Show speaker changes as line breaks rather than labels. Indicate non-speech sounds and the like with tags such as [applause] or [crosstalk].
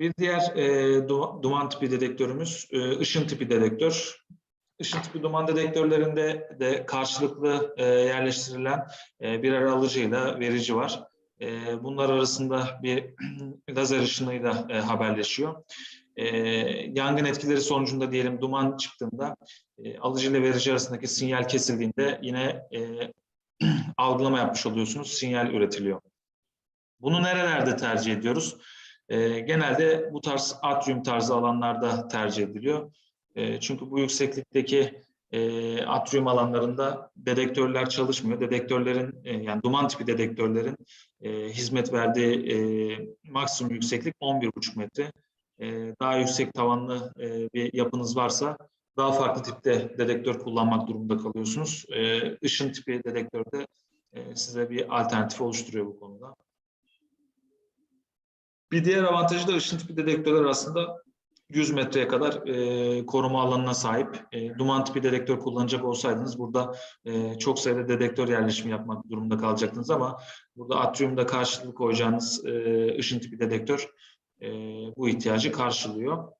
Bir diğer e, du- duman tipi dedektörümüz e, ışın tipi dedektör. Işın tipi duman dedektörlerinde de karşılıklı e, yerleştirilen e, birer alıcıyla verici var. E, bunlar arasında bir [clears throat] lazer ışınıyla e, haberleşiyor. E, yangın etkileri sonucunda diyelim duman çıktığında e, alıcı ile verici arasındaki sinyal kesildiğinde yine e, [clears throat] algılama yapmış oluyorsunuz, sinyal üretiliyor. Bunu nerelerde tercih ediyoruz? E, genelde bu tarz atrium tarzı alanlarda tercih ediliyor. E, çünkü bu yükseklikteki e, atrium alanlarında dedektörler çalışmıyor. Dedektörlerin e, yani duman tipi dedektörlerin e, hizmet verdiği e, maksimum yükseklik 11,5 metre. E, daha yüksek tavanlı e, bir yapınız varsa daha farklı tipte dedektör kullanmak durumunda kalıyorsunuz. E, ışın tipi dedektörde e, size bir alternatif oluşturuyor bu konuda. Bir diğer avantajı da ışın tipi dedektörler aslında 100 metreye kadar e, koruma alanına sahip. E, duman tipi dedektör kullanacak olsaydınız burada e, çok sayıda dedektör yerleşimi yapmak durumunda kalacaktınız ama burada atriumda karşılıklı koyacağınız e, ışın tipi dedektör e, bu ihtiyacı karşılıyor.